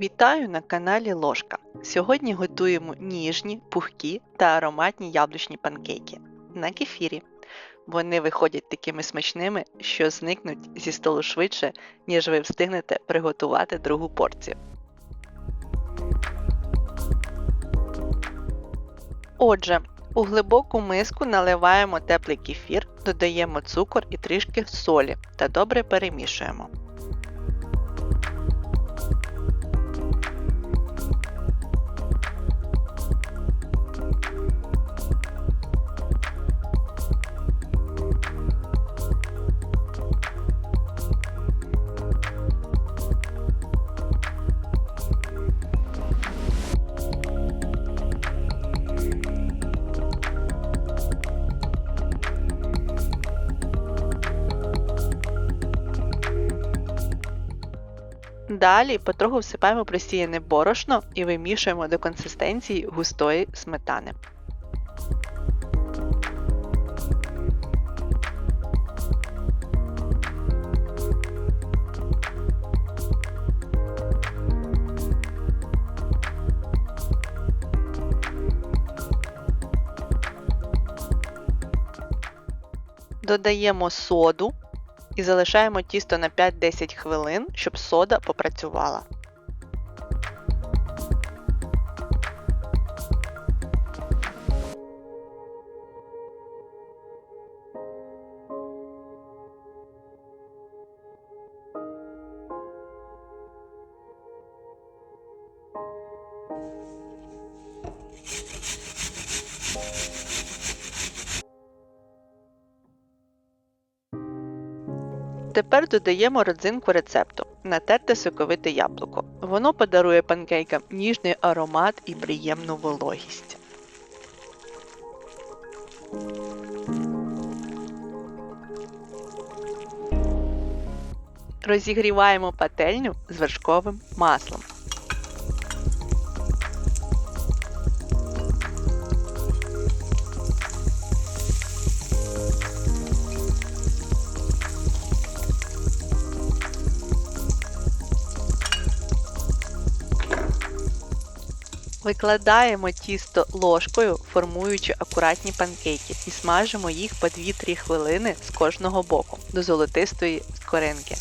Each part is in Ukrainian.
Вітаю на каналі Ложка. Сьогодні готуємо ніжні, пухкі та ароматні яблучні панкейки на кефірі. Вони виходять такими смачними, що зникнуть зі столу швидше, ніж ви встигнете приготувати другу порцію. Отже, у глибоку миску наливаємо теплий кефір, додаємо цукор і трішки солі та добре перемішуємо. Далі потроху всипаємо просіяне борошно і вимішуємо до консистенції густої сметани. Додаємо соду і залишаємо тісто на 5-10 хвилин, щоб сода попрацювала. Тепер додаємо родзинку рецепту натерте соковите яблуко. Воно подарує панкейкам ніжний аромат і приємну вологість. Розігріваємо пательню з вершковим маслом. Викладаємо тісто ложкою, формуючи акуратні панкейки, і смажимо їх по 2-3 хвилини з кожного боку до золотистої скоринки.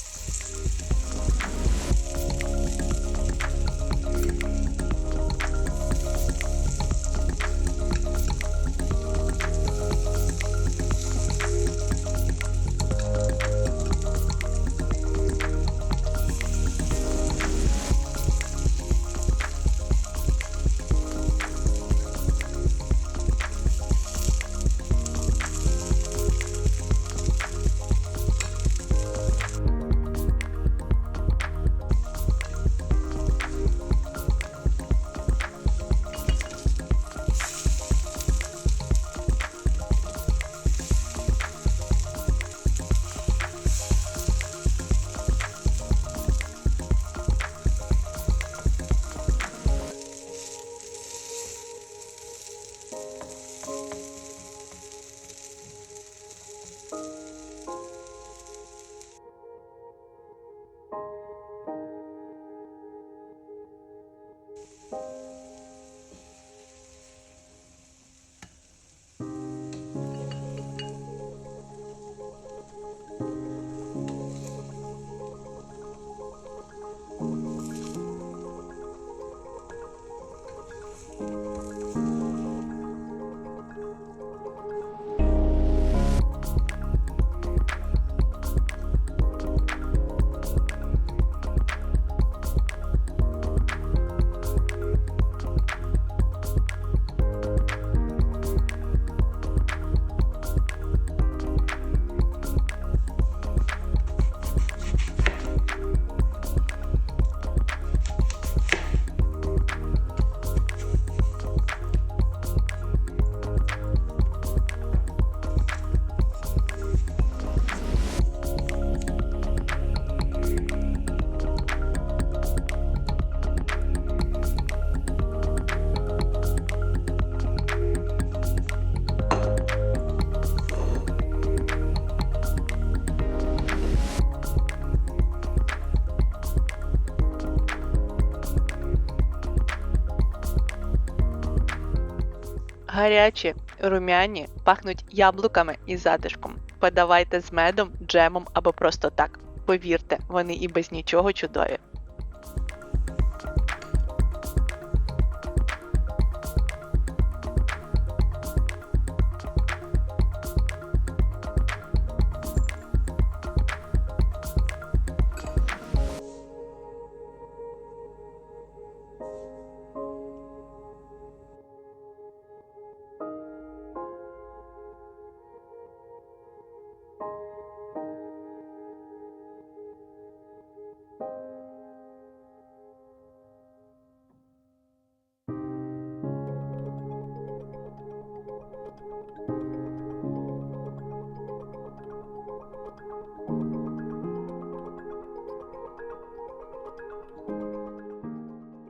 Гарячі, румяні, пахнуть яблуками і затишком. Подавайте з медом, джемом або просто так. Повірте, вони і без нічого чудові.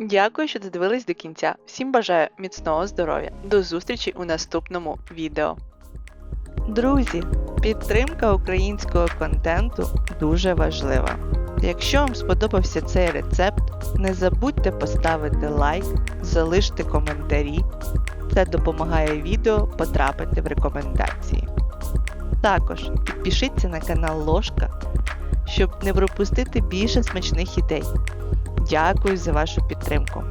Дякую, що додивились до кінця. Всім бажаю міцного здоров'я. До зустрічі у наступному відео. Друзі, підтримка українського контенту дуже важлива. Якщо вам сподобався цей рецепт, не забудьте поставити лайк, залиште коментарі. Це допомагає відео потрапити в рекомендації. Також підпишіться на канал Ложка, щоб не пропустити більше смачних ідей. Дякую за вашу підтримку.